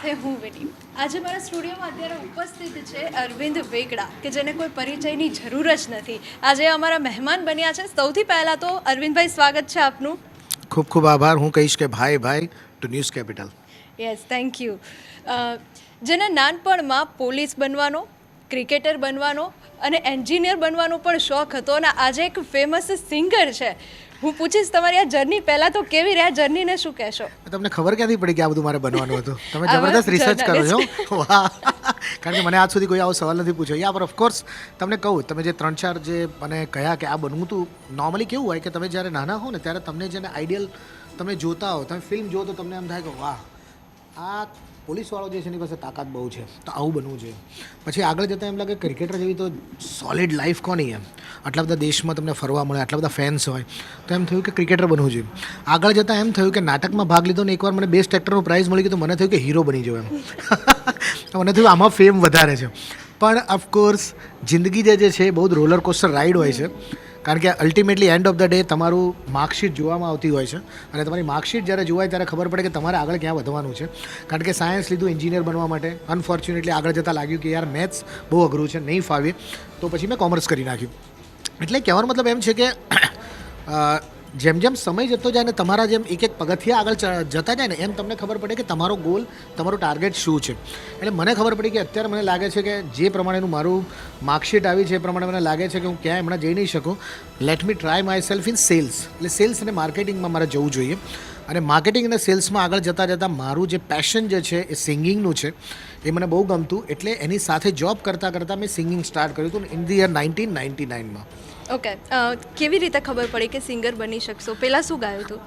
સાથે હું વિની આજે મારા સ્ટુડિયોમાં અત્યારે ઉપસ્થિત છે અરવિંદ વેગડા કે જેને કોઈ પરિચયની જરૂર જ નથી. આજે અમારા મહેમાન બન્યા છે. સૌથી પહેલાં તો અરવિંદભાઈ સ્વાગત છે આપનું. ખૂબ ખૂબ આભાર. હું કહીશ કે ભાઈ ભાઈ to news capital yes thank you જેને નાનપણમાં પોલીસ બનવાનો ક્રિકેટર બનવાનો અને એન્જિનિયર બનવાનો પણ શોખ હતો અને આજે એક ફેમસ સિંગર છે. હું પૂછીશ તમારી આ જર્ની પહેલાં તો કેવી રહ્યા? જર્નીને શું કહેશો? તમને ખબર ક્યાંથી પડી કે આ બધું મારે બનવાનું હતું? તમે જબરદસ્ત રિસર્ચ કરો છો? વાહ. કારણ કે મને આજ સુધી કોઈ આવો સવાલ નથી પૂછ્યો. યા પર ઓફકોર્સ તમને કહું તમે જે ત્રણ ચાર જે મને કહ્યા કે આ બનવું તું નોર્મલી કેવું હોય કે તમે જ્યારે નાના હો ને ત્યારે તમને જેને આઈડિયલ તમે જોતા હો તમે ફિલ્મ જો તો તમને એમ થાય કે વાહ આ પોલીસવાળો જે છે એની પાસે તાકાત બહુ છે. તો આવું બનવું જોઈએ. પછી આગળ જતાં એમ લાગે ક્રિકેટર જેવી તો સોલિડ લાઈફ કોની એમ? આટલા બધા દેશમાં તમને ફરવા મળે, આટલા બધા ફેન્સ હોય. તો એમ થયું કે ક્રિકેટર બનવું જોઈએ. આગળ જતાં એમ થયું કે નાટકમાં ભાગ લીધો ને એકવાર મને બેસ્ટ એક્ટરનો પ્રાઇઝ મળી ગયો તો મને થયું કે હીરો બની જાઉં એમ. મને થયું આમાં ફેમ વધારે છે. પણ ઓફકોર્સ જિંદગી જે છે, બહુ જ રોલર કોસ્ટર રાઈડ હોય છે. કારણ કે ultimately end of the day તમારું માર્કશીટ જોવામાં આવતી હોય છે. અને તમારી માર્કશીટ જ્યારે જોવાય ત્યારે ખબર પડે કે તમારે આગળ ક્યાં વધવાનું છે. કારણ કે સાયન્સ લીધું એન્જિનિયર બનવા માટે. અનફોર્ચ્યુનેટલી આગળ જતાં લાગ્યું કે યાર મેથ્સ બહુ અઘરું છે, નહીં ફાવે. તો પછી મેં કોમર્સ કરી નાખ્યું. એટલે કહેવાનો મતલબ એમ છે કે જેમ જેમ સમય જતો જાય ને તમારા જેમ એક એક પગથિયા આગળ જતા જાય ને, એમ તમને ખબર પડે કે તમારો ગોલ તમારો ટાર્ગેટ શું છે. એટલે મને ખબર પડી કે અત્યારે મને લાગે છે કે જે પ્રમાણેનું મારું માર્કશીટ આવી છે, એ પ્રમાણે મને લાગે છે કે હું ક્યાંય હમણાં જઈ નહીં શકું. Let me try myself in sales એટલે સેલ્સ અને માર્કેટિંગમાં મારે જવું જોઈએ. અને માર્કેટિંગ અને સેલ્સમાં આગળ જતાં જતાં મારું જે પેશન જે છે, એ સિંગિંગનું છે. એ મને બહુ ગમતું. એટલે એની સાથે જોબ કરતાં કરતાં મેં સિંગિંગ સ્ટાર્ટ કર્યું હતું in the year nineteen ninety નાઇનમાં okay કેવી રીતે ખબર પડી કે સિંગર બની શકશો? પહેલાં શું ગાયું હતું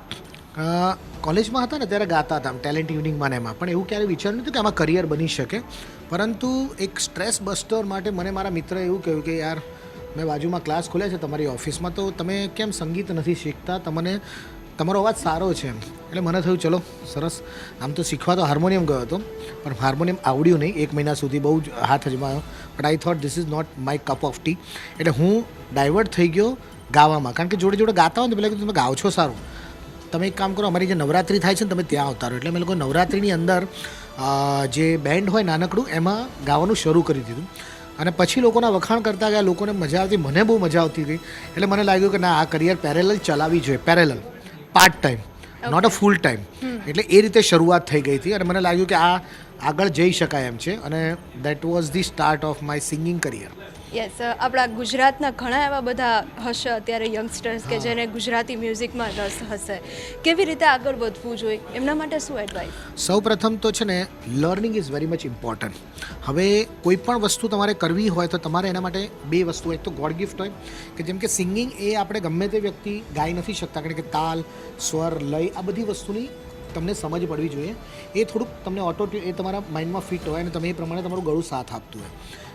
કોલેજમાં હતા ને ત્યારે ગાતા હતા ટેલેન્ટ ઇવનિંગમાં ને એમાં. પણ એવું ક્યારેય વિચાર્યું નહોતું કે આમાં કરિયર બની શકે. પરંતુ એક સ્ટ્રેસ બસ્ટર માટે મને મારા મિત્રએ એવું કહ્યું કે, યાર, મેં બાજુમાં ક્લાસ ખોલ્યા છે તમારી ઓફિસમાં તો તમે કેમ સંગીત નથી શીખતા? તમને, તમારો અવાજ સારો છે એટલે મને થયું, ચલો, સરસ. આમ તો શીખવા તો હાર્મોનિયમ ગયો હતો, પણ હાર્મોનિયમ આવડ્યું નહીં. એક મહિના સુધી બહુ જ હાથ અજમાયો. But I thought this is not my cup of tea એટલે હું ડાયવર્ટ થઈ ગયો ગાવામાં. કારણ કે જોડે જોડે ગાતા હોય ને પેલા કીધું તમે ગાઓ છો સારું. તમે એક કામ કરો અમારી જે નવરાત્રિ થાય છે ને તમે ત્યાં આવતા રહો એટલે અમે લોકો નવરાત્રિની અંદર જે બેન્ડ હોય નાનકડું એમાં ગાવાનું શરૂ કરી દીધું. અને પછી લોકોના વખાણ કરતા ગયા લોકોને મજા આવતી મને બહુ મજા આવતી હતી. એટલે મને લાગ્યું કે ના આ કરિયર પેરેલલ ચલાવવી જોઈએ parallel part time not a full time એટલે એ રીતે શરૂઆત થઈ ગઈ હતી. અને મને લાગ્યું કે આ આગળ જઈ શકાય એમ છે અને that was the start of my singing career yes આપણા ગુજરાતના ઘણા એવા બધા હશે અત્યારે યંગસ્ટર્સ કે જેને ગુજરાતી મ્યુઝિકમાં રસ હશે. કેવી રીતે આગળ વધવું જોઈએ? એમના માટે શું એડવાઇસ સૌ પ્રથમ તો છે ને learning is very much important હવે કોઈ પણ વસ્તુ તમારે કરવી હોય તો તમારે એના માટે બે વસ્તુ. એક તો ગોડ ગિફ્ટ હોય કે જેમ કે સિંગિંગ એ આપણે ગમે તે વ્યક્તિ ગાઈ નથી શકતા. કારણ કે તાલ સ્વર લય આ બધી વસ્તુની તમને સમજ પડવી જોઈએ. એ થોડુંક તમને ઓટો એ તમારા માઇન્ડમાં ફિટ હોય અને તમે એ પ્રમાણે તમારું ગળું સાથ આપતું હોય.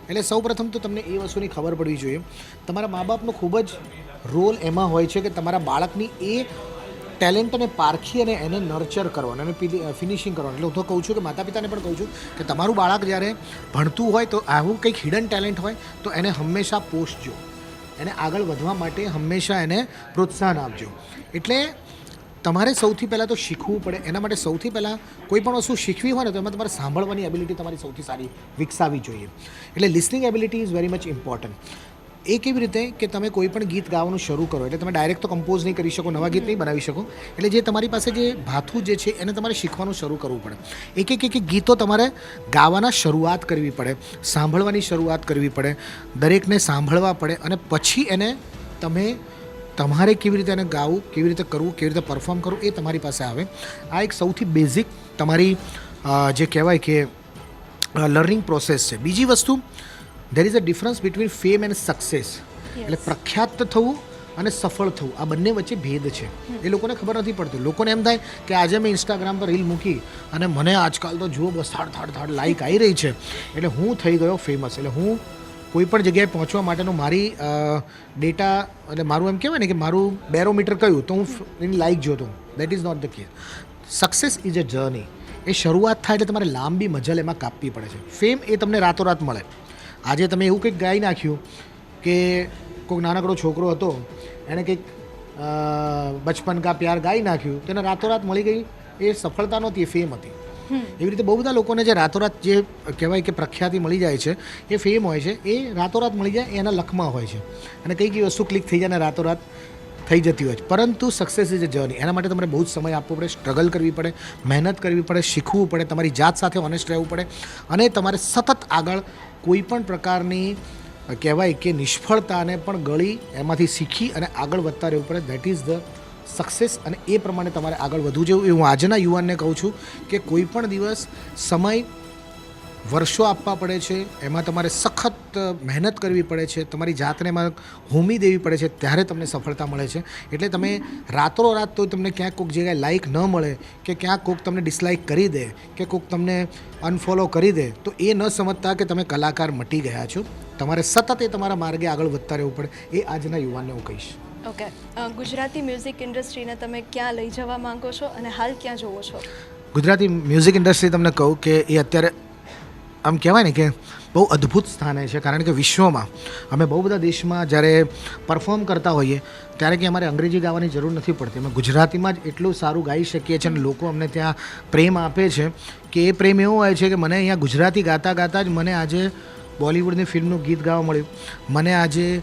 એટલે સૌ પ્રથમ તો તમને એ વસ્તુની ખબર પડવી જોઈએ. તમારા મા બાપનો ખૂબ જ રોલ એમાં હોય છે કે તમારા બાળકની એ ટેલેન્ટને પારખી અને એને નર્ચર કરવાનું અને ફિનિશિંગ કરવાનું. એટલે હું તો કહું છું કે માતા પિતાને પણ કહું છું કે તમારું બાળક જ્યારે ભણતું હોય તો આવું કંઈક હિડન ટેલેન્ટ હોય તો એને હંમેશા પોષજો. એને આગળ વધવા માટે હંમેશા એને પ્રોત્સાહન આપજો. એટલે તમારે સૌથી પહેલાં તો શીખવું પડે. એના માટે સૌથી પહેલાં કોઈ પણ વસ્તુ શીખવી હોય ને, તો એમાં તમારે સાંભળવાની એબિલિટી તમારી સૌથી સારી વિકસાવવી જોઈએ. એટલે listening ability is very much important એ કેવી રીતે કે તમે કોઈ પણ ગીત ગાવાનું શરૂ કરો, એટલે તમે ડાયરેક્ટ તો કમ્પોઝ નહીં કરી શકો, નવા ગીત નહીં બનાવી શકો. એટલે જે તમારી પાસે જે ભાથું જે છે, એને તમારે શીખવાનું શરૂ કરવું પડે. એક એક એક એક ગીતો તમારે ગાવાના શરૂઆત કરવી પડે, સાંભળવાની શરૂઆત કરવી પડે, દરેકને સાંભળવા પડે, અને પછી એને તમે તમારે કેવી રીતે એને ગાવું કેવી રીતે કરવું કેવી રીતે પરફોર્મ કરવું એ તમારી પાસે આવે. આ એક સૌથી બેઝિક તમારી જે કહેવાય કે લર્નિંગ પ્રોસેસ છે. બીજી વસ્તુ there is a difference between fame and success એટલે પ્રખ્યાત થવું અને સફળ થવું. આ બંને વચ્ચે ભેદ છે. એ લોકોને ખબર નથી પડતી. લોકોને એમ થાય કે આજે મેં ઇન્સ્ટાગ્રામ પર રીલ મૂકી અને મને આજકાલ તો જુઓ બસ થાડ થાડ થાડ લાઈક આવી રહી છે. એટલે હું થઈ ગયો ફેમસ એટલે હું કોઈ પણ જગ્યાએ પહોંચવા માટેનું મારી ડેટા એટલે મારું એમ કહેવાય ને કે મારું બેરોમીટર કયું તો હું એની લાઈક જોતો that is not the case success is a journey એ શરૂઆત થાય એટલે તમારે લાંબી મજલ એમાં કાપવી પડે છે. ફેમ એ તમને રાતોરાત મળે. આજે તમે એવું કંઈક ગાઈ નાખ્યું કે કોઈક નાનકડો છોકરો હતો, એણે કંઈક બચપન કા પ્યાર ગાઈ નાખ્યું તેને રાતોરાત મળી ગઈ. એ સફળતા નહોતી, એ ફેમ હતી. એવી રીતે બહુ બધા લોકોને જે રાતોરાત જે કહેવાય કે પ્રખ્યાતિ મળી જાય છે, એ ફેમ હોય છે, એ રાતોરાત મળી જાય, એના લખમાં હોય છે. અને કઈ કઈ વસ્તુ ક્લિક થઈ જાય ને રાતોરાત થઈ જતી હોય છે. પરંતુ સક્સેસ ઇઝ અ જર્ની એના માટે તમારે બહુ જ સમય આપવો પડે સ્ટ્રગલ કરવી પડે, મહેનત કરવી પડે, શીખવું પડે, તમારી જાત સાથે ઓનેસ્ટ રહેવું પડે અને તમારે સતત આગળ કોઈ પણ પ્રકારની કહેવાય કે નિષ્ફળતાને પણ ગળી એમાંથી શીખી અને આગળ વધતા રહેવું પડે. દેટ ઇઝ ધ સક્સેસ અને એ પ્રમાણે તમારે આગળ વધવું જોઈએ. એ હું આજના યુવાનને કહું છું કે કોઈ પણ દિવસ સમય વર્ષો આપવા પડે છે, એમાં તમારે સખત મહેનત કરવી પડે છે, તમારી જાતને એમાં હોમી દેવી પડે છે, ત્યારે તમને સફળતા મળે છે. એટલે તમે રાતોરાત તો તમને ક્યાંક કોઈક જગ્યાએ લાઇક ન મળે કે ક્યાંક કોઈક તમને ડિસલાઇક કરી દે, કે કોઈક તમને અનફોલો કરી દે, તો એ ન સમજતા કે તમે કલાકાર મટી ગયા છો. તમારે સતત એ તમારા માર્ગે આગળ વધતા રહેવું પડે. એ આજના યુવાનને હું કહીશ. ઓકે ગુજરાતી મ્યુઝિક ઇન્ડસ્ટ્રીને તમે ક્યાં લઈ જવા માંગો છો અને હાલ ક્યાં જોવો છો? ગુજરાતી મ્યુઝિક ઇન્ડસ્ટ્રી તમને કહું કે એ અત્યારે આમ કહેવાય ને કે બહુ અદ્ભુત સ્થાને છે. કારણ કે વિશ્વમાં અમે બહુ બધા દેશમાં જ્યારે પરફોર્મ કરતા હોઈએ ત્યારે કે અમારે અંગ્રેજી ગાવાની જરૂર નથી પડતી. અમે ગુજરાતીમાં જ એટલું સારું ગાઈ શકીએ છીએ અને લોકો અમને ત્યાં પ્રેમ આપે છે કે એ પ્રેમ એવો હોય છે કે મને અહીંયા ગુજરાતી ગાતા ગાતા જ મને આજે બોલિવૂડની ફિલ્મનું ગીત ગાવા મળ્યું. મને આજે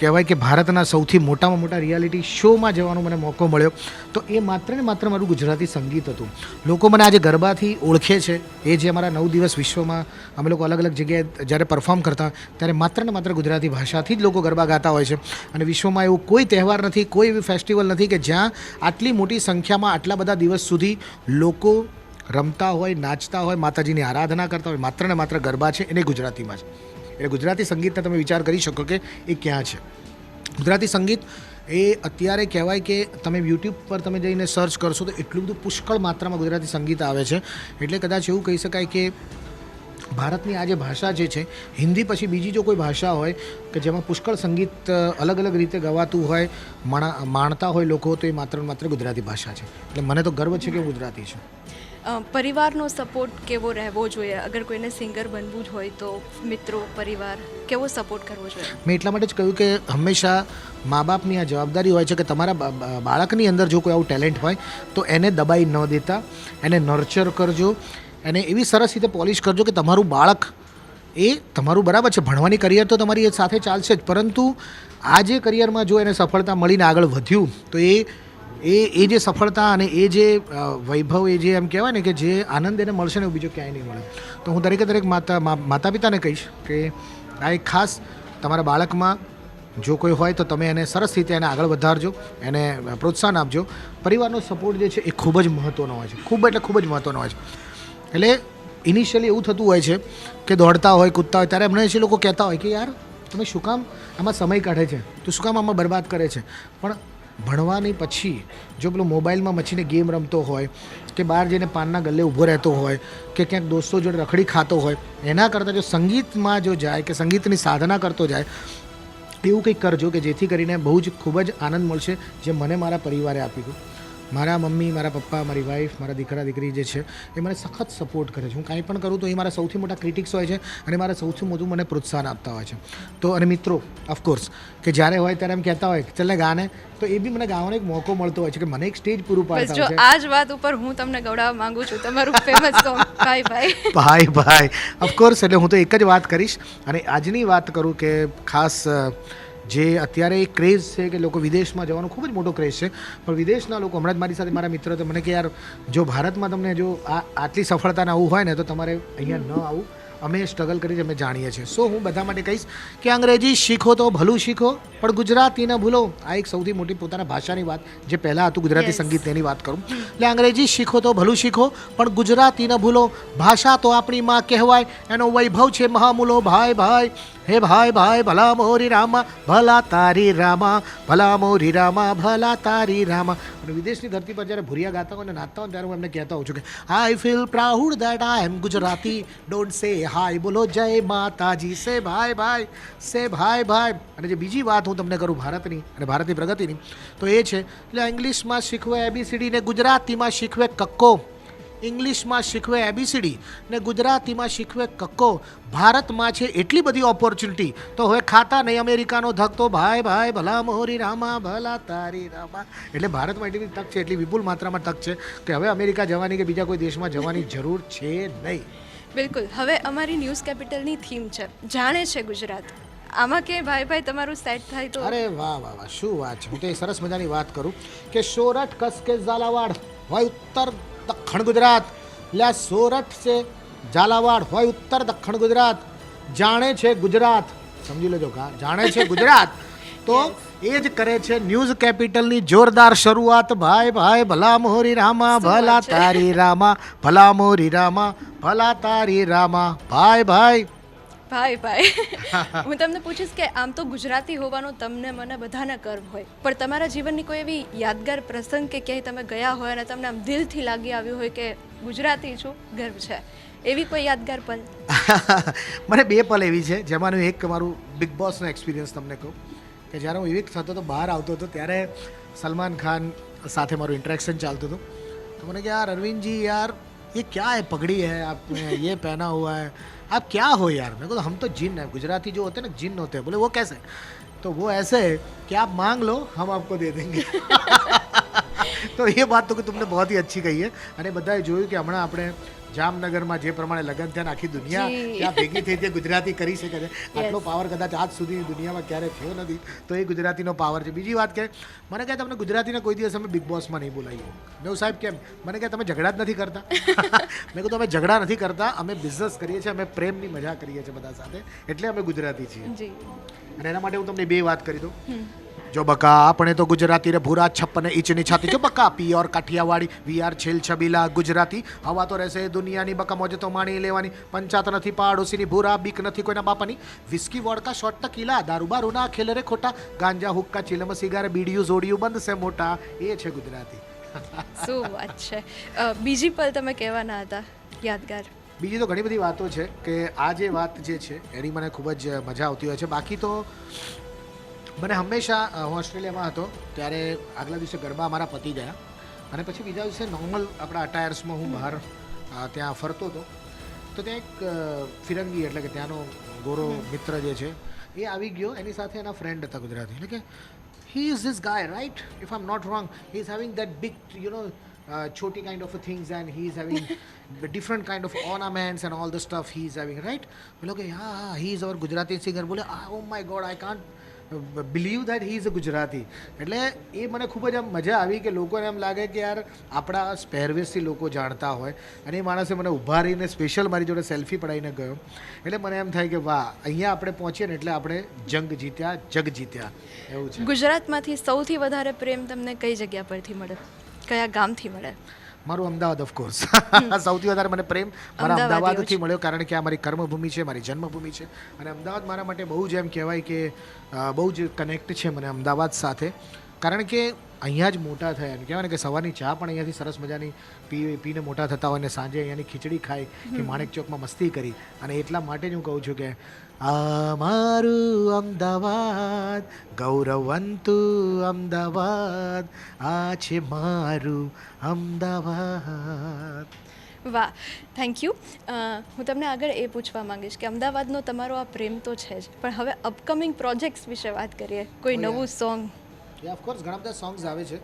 કહેવાય કે ભારતના સૌથી મોટામાં મોટા રિયાલિટી શોમાં જવાનો મને મોકો મળ્યો. તો એ માત્ર ને માત્ર મારું ગુજરાતી સંગીત હતું. લોકો મને આજે ગરબાથી ઓળખે છે. એ જે અમારા નવ દિવસ વિશ્વમાં અમે લોકો અલગ અલગ જગ્યાએ જ્યારે પરફોર્મ કરતા ત્યારે માત્ર ને માત્ર ગુજરાતી ભાષાથી જ લોકો ગરબા ગાતા હોય છે. અને વિશ્વમાં એવું કોઈ તહેવાર નથી, કોઈ એવી ફેસ્ટિવલ નથી કે જ્યાં આટલી મોટી સંખ્યામાં આટલા બધા દિવસ સુધી લોકો રમતા હોય, નાચતા હોય, માતાજીની આરાધના કરતા હોય. માત્ર ને માત્ર ગરબા છે, એને ગુજરાતીમાં છે એટલે ગુજરાતી સંગીતના તમે વિચાર કરી શકો કે એ ક્યાં છે. ગુજરાતી સંગીત એ અત્યારે કહેવાય કે તમે યુટ્યુબ પર તમે જઈને સર્ચ કરશો તો એટલું બધું પુષ્કળ માત્રામાં ગુજરાતી સંગીત આવે છે. એટલે કદાચ એવું કહી શકાય કે ભારતની આ જે ભાષા જે છે, હિન્દી પછી બીજી જો કોઈ ભાષા હોય કે જેમાં પુષ્કળ સંગીત અલગ અલગ રીતે ગવાતું હોય, માણા, માણતા હોય લોકો, તો એ માત્ર માત્ર ગુજરાતી ભાષા છે. એટલે મને તો ગર્વ છે કે ગુજરાતી છું. પરિવારનો સપોર્ટ કેવો રહેવો જોઈએ? અગર કોઈને સિંગર બનવું જ હોય તો મિત્રો, પરિવાર કેવો સપોર્ટ કરવો જોઈએ? મેં એટલા માટે જ કહ્યું કે હંમેશા મા બાપની આ જવાબદારી હોય છે કે તમારા બાળકની અંદર જો કોઈ આવું ટેલેન્ટ હોય, તો એને દબાઈ ન દેતા, એને નર્ચર કરજો, એને એવી સરસ રીતે પોલિશ કરજો કે તમારું બાળક એ તમારું બરાબર છે. ભણવાની કરિયર તો તમારી સાથે ચાલશે જ, પરંતુ આ જે કરિયરમાં જો એને સફળતા મળીને આગળ વધ્યું, તો એ એ એ જે સફળતા અને એ જે વૈભવ એ જે એમ કહેવાય ને કે જે આનંદ એને મળશે ને એવું બીજો ક્યાંય નહીં મળે. તો હું દરેકે દરેક માતા માતા પિતાને કહીશ કે આ એક ખાસ તમારા બાળકમાં જો કોઈ હોય તો તમે એને સરસ રીતે એને આગળ વધારજો, એને પ્રોત્સાહન આપજો. પરિવારનો સપોર્ટ જે છે એ ખૂબ જ મહત્ત્વનો હોય છે. ખૂબ એટલે ખૂબ જ મહત્ત્વનો હોય છે. એટલે ઇનિશિયલી એવું થતું હોય છે કે દોડતા હોય, કૂદતા હોય, ત્યારે એમને એ લોકો કહેતા હોય કે, યાર, તમે શું કામ? આમાં સમય કાઢે છે. તો શું કામ આમાં બરબાદ કરે છે? પણ ભણવાની પછી જો પેલો મોબાઈલમાં મચીને ગેમ રમતો હોય કે બહાર જઈને પાનના ગલ્લે ઊભો રહેતો હોય કે ક્યાંક દોસ્તો જોડે રખડી ખાતો હોય, એના કરતાં જો સંગીતમાં જો જાય કે સંગીતની સાધના કરતો જાય, એવું કંઈક કરજો કે જેથી કરીને બહુ જ ખૂબ જ આનંદ મળશે જે મને મારા પરિવારે આપ્યું મારા મમ્મી મારા પપ્પા મારી વાઈફ મારા દીકરા દીકરી જે છે એ મને સખત સપોર્ટ કરે છે. હું કાંઈ પણ કરું તો એ મારા સૌથી મોટા ક્રિટિક્સ હોય છે અને મારા સૌથી મોટું મને પ્રોત્સાહન આપતા હોય છે. તો અને મિત્રો ઓફકોર્સ કે જ્યારે હોય ત્યારે એમ કહેતા હોય ચાલે ગાને. તો એ બી મને ગાવાનો એક મોકો મળતો હોય છે કે મને એક સ્ટેજ પૂરું પાડતા હોય છે. આ જ વાત ઉપર હું તમને ગવડાવવા માંગુ છું તમારું ફેમસ સોંગ ભાઈ ભાઈ. ભાઈ ભાઈ. ઓફકોર્સ એટલે હું તો એક જ વાત કરીશ અને આજની વાત કરું કે ખાસ જે અત્યારે એક ક્રેઝ છે કે લોકો વિદેશમાં જવાનો ખૂબ જ મોટો ક્રેઝ છે. પણ વિદેશના લોકો હમણાં જ મારી સાથે મારા મિત્રો તો મને કે યાર જો ભારતમાં તમને જો આ આટલી સફળતાને આવું હોય ને તો તમારે અહીંયા ન આવું. અમે સ્ટ્રગલ કરી અમે જાણીએ છીએ. સો હું બધા માટે કહીશ કે અંગ્રેજી શીખો તો ભલું શીખો પણ ગુજરાતી ન ભૂલો. આ એક સૌથી મોટી પોતાના ભાષાની વાત જે પહેલાં હતું ગુજરાતી સંગીત તેની વાત કરું. એટલે અંગ્રેજી શીખો તો ભલું શીખો પણ ગુજરાતી ન ભૂલો. ભાષા તો આપણી માં કહેવાય એનો વૈભવ છે મહામૂલો. ભાઈ ભાઈ હે ભાઈ ભાઈ ભલા મોરી રામા ભલા તારી રામા ભલા મોરી રામા ભલા તારી રામા. અને વિદેશની ધરતી પર જ્યારે ભૂરિયા ગાતા હોય અને નાચતા હોય ત્યારે હું એમને કહેતા હોઉં છું કે I feel proud that I am Gujarati. Don't say hi બોલો જય માતાજી. સે ભાઈ ભાઈ, સે ભાઈ ભાઈ. અને જે બીજી વાત હું તમને કરું ભારતની અને ભારતની પ્રગતિની, તો એ છે એટલે ઇંગ્લિશમાં શીખવે એબીસીડી ને ગુજરાતીમાં શીખવે કક્કો. ઇંગ્લિશમાં શીખવે એબીસીડી ને ગુજરાતીમાં શીખવે કક્કો. ભારતમાં છે એટલી બધી ઓપોર્ચ્યુનિટી તો હવે ખાતા નહીં અમેરિકાનો ધક તો ભાઈ ભાઈ ભલા મોરી રામા ભલા તારી રામા. એટલે ભારતમાં એટલી તક છે એટલી વિપુલ માત્રામાં તક છે કે હવે અમેરિકા જવાની કે બીજા કોઈ દેશમાં જવાની જરૂર છે નહીં. બિલકુલ. હવે અમારી ન્યૂઝ કેપિટલની થીમ છે જાણે છે ગુજરાત. આમાં કે ભાઈ ભાઈ તમારું સેટ થાય તો? અરે વાહ વાહ વાહ શું વાત છે. હું તો સરસ મજાની વાત કરું કે સોરઠ કસ કે ઝાલાવાડ હોય ઉત્તર દક્ષિણ ગુજરાત. એટલે આ સોરઠ છે ઝાલાવાડ હોય ઉત્તર દક્ષિણ ગુજરાત. જાણે છે ગુજરાત. સમજી લેજો કા જાણે છે ગુજરાત. તો એ જ કરે છે ન્યૂઝ કેપિટલની જોરદાર શરૂઆત. ભાઈ ભાઈ ભલા મોરી રામા ભલા તારી રામા ભલા મોરી રામા ભલા તારી રામા. ભાઈ ભાઈ ભાઈ ભાઈ. હું તમને પૂછીશ કે આમ તો ગુજરાતી હોવાનો તમને મને બધાને ગર્વ હોય. પણ તમારા જીવનની કોઈ એવી યાદગાર પ્રસંગ કે ક્યાંય તમે ગયા હોય અને તમને આમ દિલથી લાગી આવ્યું હોય કે ગુજરાતી છું, ગર્વ છે. એવી કોઈ યાદગાર પલ? મને બે પલ એવી છે, જેમાંનું એક મારું બિગ બોસનો એક્સપિરિયન્સ તમને કહું. કે જ્યારે હું એવી થતો હતો બહાર આવતો હતો, ત્યારે સલમાન ખાન સાથે મારું ઇન્ટરેક્શન ચાલતું હતું. તો મને કે, યાર, અરવિંદજી, યાર, એ ક્યાં હે? પગડી है आप ये पहना हुआ है आप क्या हो यार मेरे को तो हम तो जिन है गुजराती जो होते हैं ना जिन होते हैं बोले वो कैसे तो वो ऐसे है कि आप मांग लो हम आपको दे देंगे તો એ વાત તો કે તમને બહુ જ અચ્છી કહી છે અને બધાએ જોયું કે હમણાં આપણે જામનગરમાં જે પ્રમાણે લગ્ન થયા આખી દુનિયા ત્યાં ભેગી થઈ તે ગુજરાતી કરી શકે છે. આટલો પાવર કદાચ આજ સુધી દુનિયામાં ક્યારે થયો નથી તો એ ગુજરાતીનો પાવર છે. બીજી વાત કે મને કહે તમને ગુજરાતીના કોઈ દિવસ અમે બિગ બોસમાં નહીં બોલાવીએ. મેં સાહેબ કેમ? મને કહે તમે ઝઘડા જ નથી કરતા? મેં કીધું અમે ઝઘડા નથી કરતા અમે બિઝનેસ કરીએ છીએ અમે પ્રેમની મજા કરીએ છીએ બધા સાથે એટલે અમે ગુજરાતી છીએ. અને એના માટે હું તમને બે વાત કરી દઉં. જો બકા આપણે તો ગુજરાતી રે ભૂરા છપ્પન ઈચની છાતી. જો બકા પિયોર કાઠિયાવાડી વી આર છેલ છબીલા ગુજરાતી. હવા તો રહેશે દુનિયાની બકા મોજે તો માણી લેવાની. પંચાત નથી પાડોશીની ભૂરા બીક નથી કોઈના બાપાની. વિસ્કી વોડકા શોટ ટકીલા દારૂ બારૂ ના ખેલે રે ખોટા. ગાંજા હુક્કા ચીલમ સિગાર બીડિયું જોડિયું બંધ છે મોટા. એ છે ગુજરાતી. શું વાત છે. બીજી પલ તમે કહેવાના હતા યાદગાર. બીજી તો ઘણી બધી વાતો છે કે આ જે વાત જે છે એની મને ખૂબ જ મજા આવતી હોય છે. બાકી તો મને હંમેશા હું ઓસ્ટ્રેલિયામાં હતો ત્યારે આગલા દિવસે ગરબા અમારા પતી ગયા અને પછી બીજા દિવસે નોર્મલ આપણા અટાયર્સમાં હું બહાર ત્યાં ફરતો હતો તો ત્યાં એક ફિરંગી એટલે કે ત્યાંનો ગોરો મિત્ર જે છે એ આવી ગયો એની સાથે એના ફ્રેન્ડ હતા ગુજરાતી એટલે કે he is this guy right if i'm not wrong he's having that big you know uh, choti kind of a things and he's having the different kind of ornaments and all the stuff he's having right બોલો કે હા he is our gujarati singer બોલે "Ah, oh my god i can't believe that he is a Gujarati એટલે એ મને ખૂબ જ આમ મજા આવી કે લોકોને એમ લાગે કે યાર આપણા સ્પેરવેસથી લોકો જાણતા હોય. અને એ માણસે મને ઊભા રહીને સ્પેશિયલ મારી જોડે સેલ્ફી પડાવીને ગયો. એટલે મને એમ થાય કે વાહ, અહીંયા આપણે પહોંચીએ ને એટલે આપણે જંગ જીત્યા, જગ જીત્યા. એવું છે. ગુજરાતમાંથી સૌથી વધારે પ્રેમ તમને કઈ જગ્યા પરથી મળે? કયા ગામથી મળે? મારું અમદાવાદ ઓફકોર્સ સૌથી વધારે મને પ્રેમ મારા અમદાવાદથી મળ્યો કારણ કે આ મારી કર્મભૂમિ છે મારી જન્મભૂમિ છે. અને અમદાવાદ મારા માટે બહુ જ એમ કહેવાય કે બહુ જ કનેક્ટ છે મને અમદાવાદ સાથે. કારણ કે અહીંયા જ મોટા થયા. એમ કહેવાય ને કે સવારની ચા પણ અહીંયાથી સરસ મજાની પી પીને મોટા થતા હોય અને સાંજે અહીંયાની ખીચડી ખાઈ કે માણેક ચોકમાં મસ્તી કરી. અને એટલા માટે જ હું કહું છું કે આ મારું અમદાવાદ ગૌરવંતું અમદાવાદ આ છે મારું અમદાવાદ વાહ થેન્ક યુ હું તમને આગળ એ પૂછવા માંગીશ કે અમદાવાદનો તમારો આ પ્રેમ તો છે જ પણ હવે અપકમિંગ પ્રોજેક્ટ્સ વિશે વાત કરીએ કોઈ નવું સોંગ ઓફકોર્સ ઘણા બધા સોંગ્સ આવે છે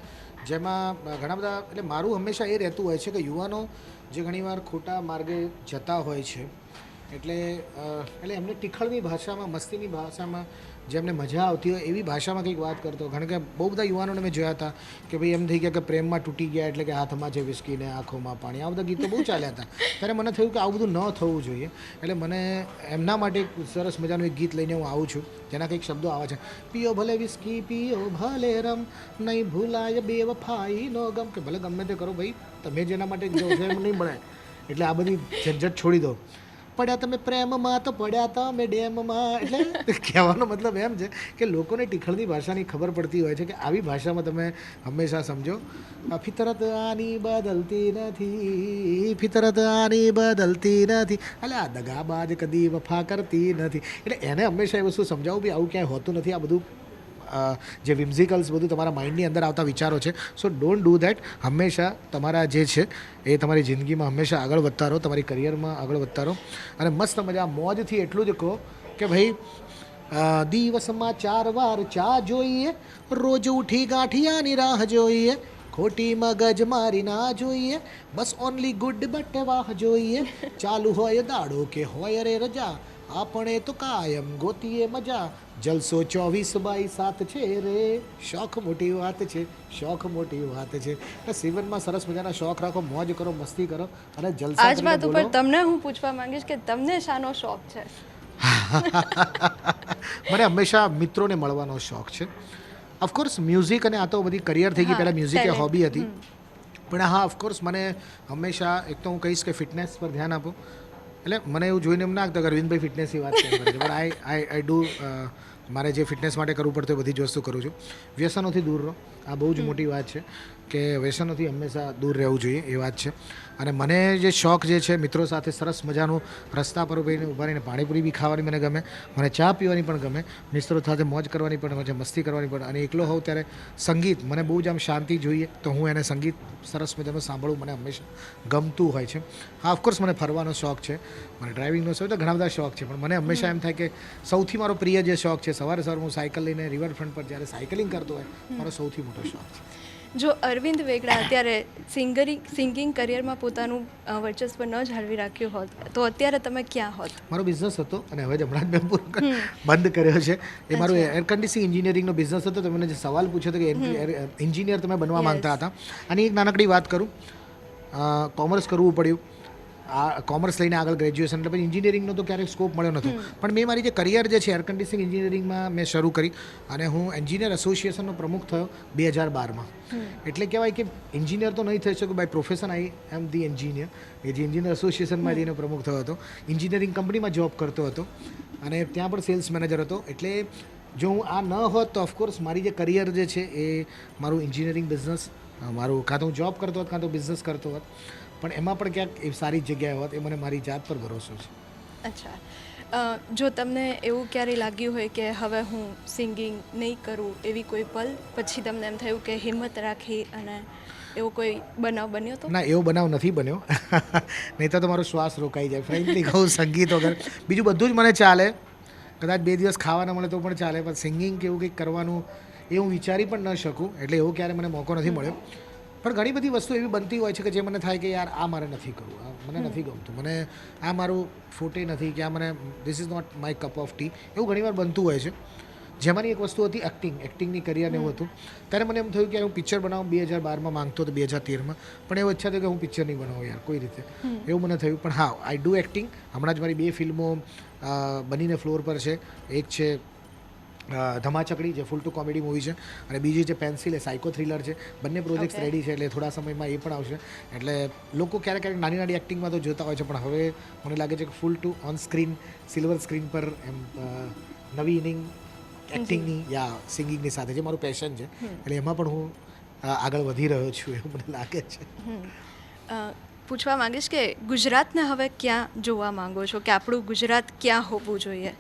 જેમાં ઘણા બધા એટલે મારું હંમેશા એ રહેતું હોય છે કે યુવાનો જે ઘણીવાર ખોટા માર્ગે જતા હોય છે એટલે એટલે એમને ટીખળની ભાષામાં, મસ્તીની ભાષામાં જેમને મજા આવતી હોય એવી ભાષામાં કંઈક વાત કરતો કારણ કે બહુ બધા યુવાનોને મેં જોયા હતા કે ભાઈ એમ થઈ ગયા કે પ્રેમમાં તૂટી ગયા એટલે કે હાથમાં છે વિસ્કી ને આંખોમાં પાણી, આ બધા ગીતો બહુ ચાલ્યા હતા. ત્યારે મને થયું કે આવું બધું ન થવું જોઈએ. એટલે મને એમના માટે સરસ મજાનું એક ગીત લઈને હું આવું છું. જેના કંઈક શબ્દો આવે છે. પીઓ ભલે વિસ્કી, પીઓ ભલે રમ, નહીં ભૂલાય બે વફાઈ નો ગમ. કે ભલે ગમે તે કરો ભાઈ, તમે જેના માટે જો નહીં મળે એટલે આ બધી ઝંઝટ છોડી દો. પડ્યા તમે પ્રેમમાં તો પડ્યા તમે ડેમમાં. એટલે કહેવાનો મતલબ એમ છે કે લોકોને ટીખળની ભાષાની ખબર પડતી હોય છે કે આવી ભાષામાં તમે હંમેશા સમજો ફિતરત આની બદલતી નથી ફિતરત આની બદલતી નથી. એટલે આ દગાબાજ કદી વફા કરતી નથી. એટલે એને હંમેશા એ વસ્તુ સમજાવું બી આવું ક્યાંય હોતું નથી. આ બધું જે વિમ્ઝિકલ્સ બધું તમારા માઇન્ડની અંદર આવતા વિચારો છે. સો ડોન્ટ ડૂ દેટ હંમેશા તમારા જે છે, એ તમારી જિંદગીમાં હંમેશા આગળ વધતા રહો, તમારી કરિયરમાં આગળ વધતા રહો. અને મસ્ત મજા મોજથી એટલું જ કહો કે ભાઈ દિવસમાં ચાર વાર ચા જોઈએ, રોજ ઉઠી ગાંઠિયાની રાહ જોઈએ, ખોટી મગજ મારી ના જોઈએ, બસ ઓનલી ગુડ બટ વાહ જોઈએ. ચાલુ હોય દાડો કે હોય રે રજા, આપણે તો કાયમ ગોતીએ મજા જલસો ચોવીસ બાય સાત છે રે. શોખ મોટી વાત છે શોખ મોટી વાત છે. એટલે જીવનમાં સરસ મજાના શોખ રાખો મોજ કરો મસ્તી કરો અને જલસા આજ વાત ઉપર તમને હું પૂછવા માંગીશ કે તમને શાનો શોખ છે? મને હંમેશા મિત્રોને મળવાનો શોખ છે. ઓફકોર્સ મ્યુઝિક અને આ તો બધી કરિયર થઈ ગઈ. પહેલાં મ્યુઝિક એ હોબી હતી. પણ હા ઓફકોર્સ મને હંમેશા એક તો હું કહીશ કે ફિટનેસ પર ધ્યાન આપો. એટલે મને એવું જોઈને એમ ના કે અરવિંદભાઈ ફિટનેસની વાત કરે પણ આઈ આઈ આઈ ડુ મારે જે ફિટનેસ માટે કરવું પડતું એ બધી જ વસ્તુ કરું છું. વ્યસનોથી દૂર રહો. આ બહુ જ મોટી વાત છે. કે વ્યસનોથી હંમેશા દૂર રહેવું જોઈએ, એ વાત છે. અને મને જે શોખ જે છે, મિત્રો સાથે સરસ મજાનું રસ્તા પર ઉભીને ઊભા રહીને પાણીપુરી બી ખાવાની મને ગમે, મને ચા પીવાની પણ ગમે, મિત્રો સાથે મોજ કરવાની પણ મજા મસ્તી કરવાની પણ, અને એકલો હોઉં ત્યારે સંગીત મને બહુ જ આમ શાંતિ જોઈએ, તો હું એને સંગીત સરસ મજાનું સાંભળવું મને હંમેશા ગમતું હોય છે. હા ઓફકોર્સ મને ફરવાનો શોખ છે, મને ડ્રાઇવિંગનો શોખ તો ઘણા બધા શોખ છે, પણ મને હંમેશા એમ થાય કે સૌથી મારો પ્રિય જે શોખ છે, સવારે સવારે હું સાયકલ લઈને રિવરફ્રન્ટ પર જ્યારે સાયકલિંગ કરતો હોય, મારો સૌથી મોટો શોખ છે. જો અરવિંદ વેગડા અત્યારે સિંગરિંગ સિંગિંગ કરિયરમાં પોતાનું વર્ચસ્વ ન જાળવી રાખ્યું હોત તો અત્યારે તમે ક્યાં હોત? મારો બિઝનેસ હતો અને હવે જ હમણાં જ મેં પૂરો બંધ કર્યો છે. એ મારો એર કન્ડિશનિંગ એન્જિનિયરિંગનો બિઝનેસ હતો તમે મને જે સવાલ પૂછ્યો હતો કે એન્જિનિયર તમે બનવા માંગતા હતા. અને એક નાનકડી વાત કરું. કોમર્સ કરવું પડ્યું. આ કોમર્સ લઈને આગળ ગ્રેજ્યુએશન એટલે પછી એન્જિનિયરિંગનો તો ક્યારેક સ્કોપ મળ્યો નહોતો. પણ મેં મારી જે કરિયર જે છે એર કન્ડિશનિંગ એન્જિનિયરિંગમાં મેં શરૂ કરી અને હું એન્જિનિયર એસોસિએશનનો પ્રમુખ થયો બે હજાર બારમાં એટલે કહેવાય કે એન્જિનિયર તો નહીં થઈ શકું by profession I am the engineer એ જે એન્જિનિયર એસોસિએશનમાં જઈને પ્રમુખ થયો હતો. એન્જિનિયરિંગ કંપનીમાં જોબ કરતો હતો અને ત્યાં પણ સેલ્સ મેનેજર હતો. એટલે જો હું આ ન હોત તો ઓફકોર્સ મારી જે કરિયર જે છે એ મારું એન્જિનિયરિંગ બિઝનેસ મારું કાં તો હું જોબ કરતો હોત કાં તો બિઝનેસ કરતો હોત. પણ એમાં પણ ક્યાંક એ સારી જગ્યાએ હોત એ મને મારી જાત પર ભરોસો છે. અચ્છા. જો તમને એવું ક્યારેય લાગ્યું હોય કે હવે હું સિંગિંગ નહીં કરું એવી કોઈ પલ પછી તમને એમ થયું કે હિંમત રાખી અને એવો કોઈ બનાવ બન્યો તો? ના એવો બનાવ નથી બન્યો. નહીં તો મારો શ્વાસ રોકાઈ જાય. ફ્રેન્કલી કહું સંગીત વગર. બીજું બધું જ મને ચાલે. કદાચ બે દિવસ ખાવા ન મળે તો પણ ચાલે પણ સિંગિંગ કે એવું કંઈક કરવાનું એ હું વિચારી પણ ન શકું. એટલે એવું ક્યારે મને મોકો નથી મળ્યો. પણ ઘણી બધી વસ્તુ એવી બનતી હોય છે કે જે મને થાય કે યાર આ મારે નથી કરવું આ મને નથી ગમતું મને આ મારું ફોટે નથી કે આ મને this is not my cup of tea એવું ઘણીવાર બનતું હોય છે. જેમાંની એક વસ્તુ હતી એક્ટિંગ એક્ટિંગની કરિયરને એવું હતું. ત્યારે મને એમ થયું કે હું પિક્ચર બનાવું બે હજાર બારમાં માંગતો હતો બે હજાર તેરમાં. પણ એવું ઈચ્છા થયું કે હું પિક્ચર નહીં બનાવું યાર કોઈ રીતે. એવું મને થયું. પણ હા આઈ ડુ એક્ટિંગ હમણાં જ મારી બે ફિલ્મો બનીને ફ્લોર પર છે. એક છે ધમાચકડી જે ફૂલ ટુ કોમેડી મૂવી છે અને બીજી જે પેન્સિલ એ સાયકો થ્રિલર છે બંને પ્રોજેક્ટ્સ. રેડી છે એટલે થોડા સમયમાં એ પણ આવશે. એટલે લોકો ક્યારેક ક્યારેક નાની નાની એક્ટિંગમાં તો જોતા હોય છે પણ હવે મને લાગે છે કે full to on screen silver screen પર એમ નવી ઇનિંગ એક્ટિંગની યા સિંગિંગની સાથે જે મારું પેશન છે. એટલે એમાં પણ હું આગળ વધી રહ્યો છું એવું મને લાગે છે. પૂછવા માંગીશ કે ગુજરાતને હવે ક્યાં જોવા માંગો છો? કે આપણું ગુજરાત ક્યાં હોવું જોઈએ?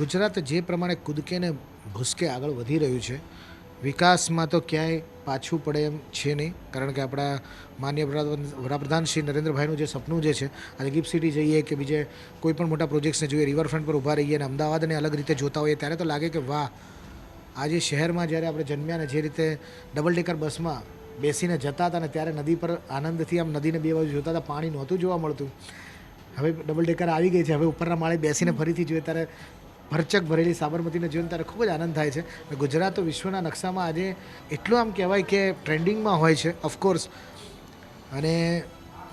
ગુજરાત જે પ્રમાણે કૂદકે ને ભૂસકે આગળ વધી રહ્યું છે, વિકાસમાં તો ક્યાંય પાછું પડે એમ છે નહીં. કારણ કે આપણા માન્ય વડાપ્રધાન શ્રી નરેન્દ્રભાઈનું જે સપનું જે છે, આજે ગિફ્ટ સિટી જઈએ કે બીજે કોઈ પણ મોટા પ્રોજેક્ટ્સને જોઈએ, રિવરફ્રન્ટ પર ઊભા રહીએ અને અમદાવાદને અલગ રીતે જોતા હોઈએ, ત્યારે તો લાગે કે વાહ, આજે શહેરમાં જ્યારે આપણે જન્મ્યા ને જે રીતે ડબલ ડેકર બસમાં બેસીને જતા હતા ને ત્યારે નદી પર આનંદથી આમ નદીને બે બાજુ જોતા હતા, પાણી નહોતું જોવા મળતું. હવે ડબલ ડેકર આવી ગઈ છે, હવે ઉપરના માળે બેસીને ફરીથી જોઈએ, ત્યારે ભરચક ભરેલી સાબરમતીને જીવન ત્યારે ખૂબ જ આનંદ થાય છે. ગુજરાત તો વિશ્વના નકશામાં આજે એટલું આમ કહેવાય કે ટ્રેન્ડિંગમાં હોય છે ઓફકોર્સ અને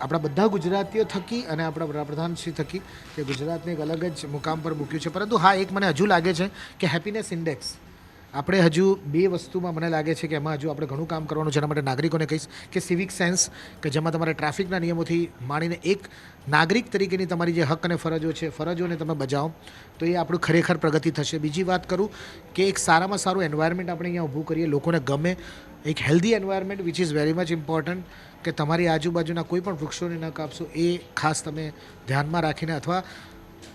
આપણા બધા ગુજરાતીઓ થકી અને આપણા વડાપ્રધાનશ્રી થકી કે ગુજરાતને એક અલગ જ મુકામ પર મૂક્યું છે. પરંતુ હા, એક મને હજુ લાગે છે કે હેપીનેસ ઇન્ડેક્સ આપણે હજુ બે વસ્તુમાં મને લાગે છે કે એમાં હજુ આપણે ઘણું કામ કરવાનું છે. એના માટે નાગરિકોને કહીશ કે સિવિક સેન્સ કે જેમાં તમારે ટ્રાફિકના નિયમોથી માણીને એક નાગરિક તરીકેની તમારી જે હક અને ફરજો છે, ફરજોને તમે બજાવો, તો એ આપણું ખરેખર પ્રગતિ થશે. બીજી વાત કરું કે એક સારામાં સારું એન્વાયરમેન્ટ આપણે અહીંયા ઊભું કરીએ, લોકોને ગમે, એક healthy environment which is very much important કે તમારી આજુબાજુના કોઈ પણ વૃક્ષોને ન કાપશો, એ ખાસ તમે ધ્યાનમાં રાખીને અથવા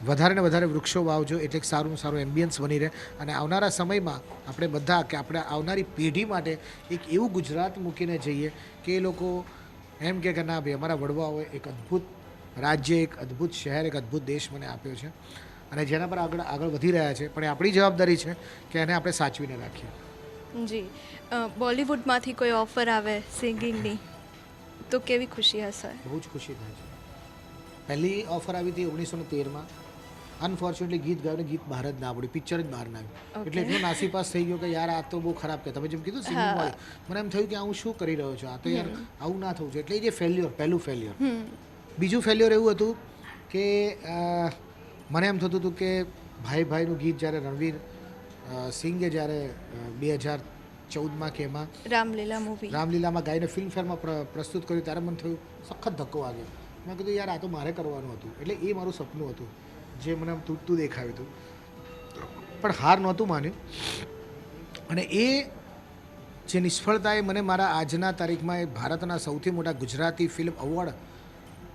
વધારે ને વધારે વૃક્ષો વાવજો. એટલે સારું સારું એમ્બિયન્સ બની રહે. અને આવનારા સમયમાં આપણે બધા કે આપણે આવનારી પેઢી માટે એક એવું ગુજરાત મૂકીને જઈએ કે એ લોકો એમ કે ના ભાઈ અમારા વડવાઓએ એક અદ્ભુત રાજ્ય એક અદ્ભુત શહેર એક અદ્ભુત દેશ મને આપ્યો છે. અને જેના પર આગળ આગળ વધી રહ્યા છે. પણ એ આપણી જવાબદારી છે કે એને આપણે સાચવીને રાખીએ. જી. બોલિવૂડમાંથી કોઈ ઓફર આવે સિંગિંગની? તો કેવી ખુશી હશે? બહુ જ ખુશી થાય છે. પહેલી ઓફર આવી હતી ઓગણીસો ને તેરમાં. અનફોર્ચ્યુનેટલી ગીત ગાયું ગીત બહાર જ ના પડ્યું પિક્ચર જ બહાર ના આવ્યું. એટલે એટલો નાસીપાસ થઈ ગયો કે યાર આ તો બહુ ખરાબ કે તમે જેમ કીધું સિંગિંગ હોય મને એમ થયું કે હું શું કરી રહ્યો છું? આ તો યાર આવું ના થવું જોઈએ. એટલે એ જે ફેલ્યોર પહેલું ફેલ્યોર બીજું ફેલ્યોર એવું હતું કે મને એમ થતું હતું કે ભાઈ ભાઈનું ગીત જ્યારે રણવીર સિંગે જ્યારે બે હજાર ચૌદમાં કે એમાં રામલીલા મૂવી રામલીલામાં ગાઈને ફિલ્મફેરમાં પ્ર- પ્રસ્તુત કર્યું ત્યારે મને થયું સખત ધક્કો વાગ્યો. મેં કીધું યાર આ તો મારે કરવાનું હતું. એટલે એ મારું સપનું હતું. જે મને આમ તૂટતું દેખાયું હતું. પણ હાર નહોતું માન્યું. અને એ જે નિષ્ફળતાએ મને મારા આજના તારીખમાં એ ભારતના સૌથી મોટા ગુજરાતી ફિલ્મ અવોર્ડ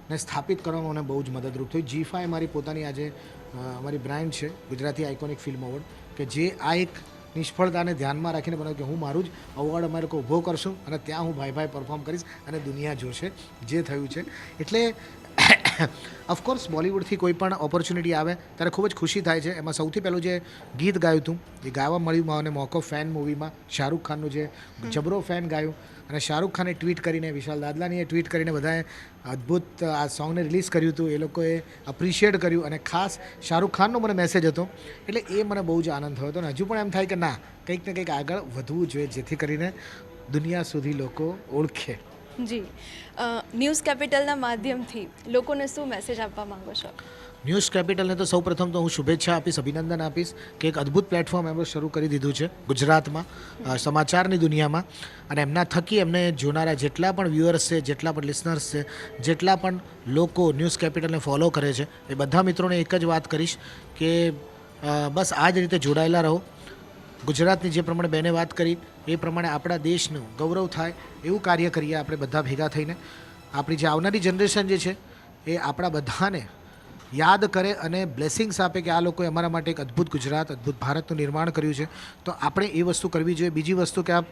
ને સ્થાપિત કરવામાં મને બહુ જ મદદરૂપ થયું. જી એ મારી પોતાની આજે અમારી બ્રાન્ડ છે, ગુજરાતી આઇકોનિક ફિલ્મ અવોર્ડ, કે જે આ એક નિષ્ફળતાને ધ્યાનમાં રાખીને બનાવ્યું કે હું મારું જ અવોર્ડ અમારે ઊભો કરશું અને ત્યાં હું ભાઈ ભાઈ પરફોર્મ કરીશ અને દુનિયા જોશે જે થયું છે. એટલે ઓફકોર્સ બોલિવૂડથી કોઈ પણ ઓપોર્ચ્યુનિટી આવે ત્યારે ખૂબ જ ખુશી થાય છે. એમાં સૌથી પહેલું જે ગીત ગાયું હતું એ ગાવા મળ્યું મને મોકો ફેન મૂવીમાં શાહરૂખ ખાનનું જે જબરો ફેન ગાયું. અને શાહરૂખ ખાને ટ્વીટ કરીને વિશાલ દાદલાનીએ ટ્વીટ કરીને બધાએ અદ્ભુત આ સોંગને રિલીઝ કર્યું હતું એ લોકોએ અપ્રિશિએટ કર્યું. અને ખાસ શાહરૂખ ખાનનો મને મેસેજ હતો. એટલે એ મને બહુ જ આનંદ થયો હતો. અને હજુ પણ એમ થાય કે ના કંઈક ને કંઈક આગળ વધવું જોઈએ જેથી કરીને દુનિયા સુધી લોકો ઓળખે. જી. ન્યૂઝ કેપિટલના માધ્યમથી લોકોને શું મેસેજ આપવા માંગો છો? ન્યૂઝ કેપિટલને તો સૌ પ્રથમ તો હું શુભેચ્છા આપીશ, અભિનંદન આપીશ કે એક અદ્ભુત પ્લેટફોર્મ એમણે શરૂ કરી દીધું છે ગુજરાતમાં સમાચારની દુનિયામાં. અને એમના થકી એમને જોનારા જેટલા પણ વ્યુઅર્સ છે, જેટલા પણ લિસનર્સ છે, જેટલા પણ લોકો ન્યૂઝ કેપિટલને ફોલો કરે છે, એ બધા મિત્રોને એક જ વાત કરીશ કે બસ આ જ રીતે જોડાયેલા રહો. ગુજરાતની જે પ્રમાણે બેને વાત કરી એ પ્રમાણે આપણા દેશનું ગૌરવ થાય, એવું કાર્ય કરીએ આપણે બધા ભેગા થઈને. આપણી જે આવનારી જનરેશન જે છે, એ આપણા બધાને યાદ કરે અને બ્લેસિંગ્સ આપે કે આ લોકોએ અમારા માટે એક અદ્ભુત ગુજરાત, અદ્ભુત ભારતનું નિર્માણ કર્યું છે. તો આપણે એ વસ્તુ કરવી જોઈએ. બીજી વસ્તુ કે આપ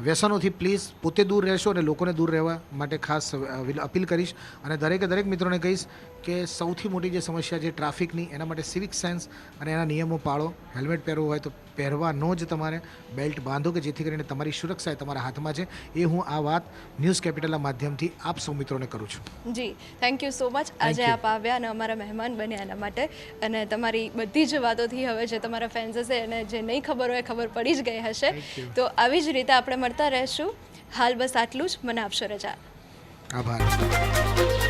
વ્યસનોથી પ્લીઝ પોતે દૂર રહેશો અને લોકોને દૂર રહેવા માટે ખાસ અપીલ કરીશ. અને દરેકે દરેક મિત્રોને કહીશ કે સૌથી મોટી જે સમસ્યા છે ટ્રાફિકની, એના માટે સિવિક સેન્સ અને એના નિયમો પાળો. હેલ્મેટ પહેરવું હોય તો પહેરવાનો જ તમારે બેલ્ટ બાંધો કે જેથી કરીને તમારી સુરક્ષા એ તમારા હાથમાં છે. એ હું આ વાત ન્યૂઝ કેપિટલના માધ્યમથી આપ સૌ મિત્રોને કરું છું. જી થેન્ક યુ સો મચ આજે આપ આવ્યા અને અમારા મહેમાન બન્યા એના માટે. અને તમારી બધી જ વાતોથી હવે જે તમારા ફેન્સ હશે અને જે નહીં ખબર હોય એ ખબર પડી જ ગઈ હશે. તો આવી જ રીતે આપણે મળતા રહીશું. હાલ બસ આટલું જ. મને આપશો રજા. આભાર.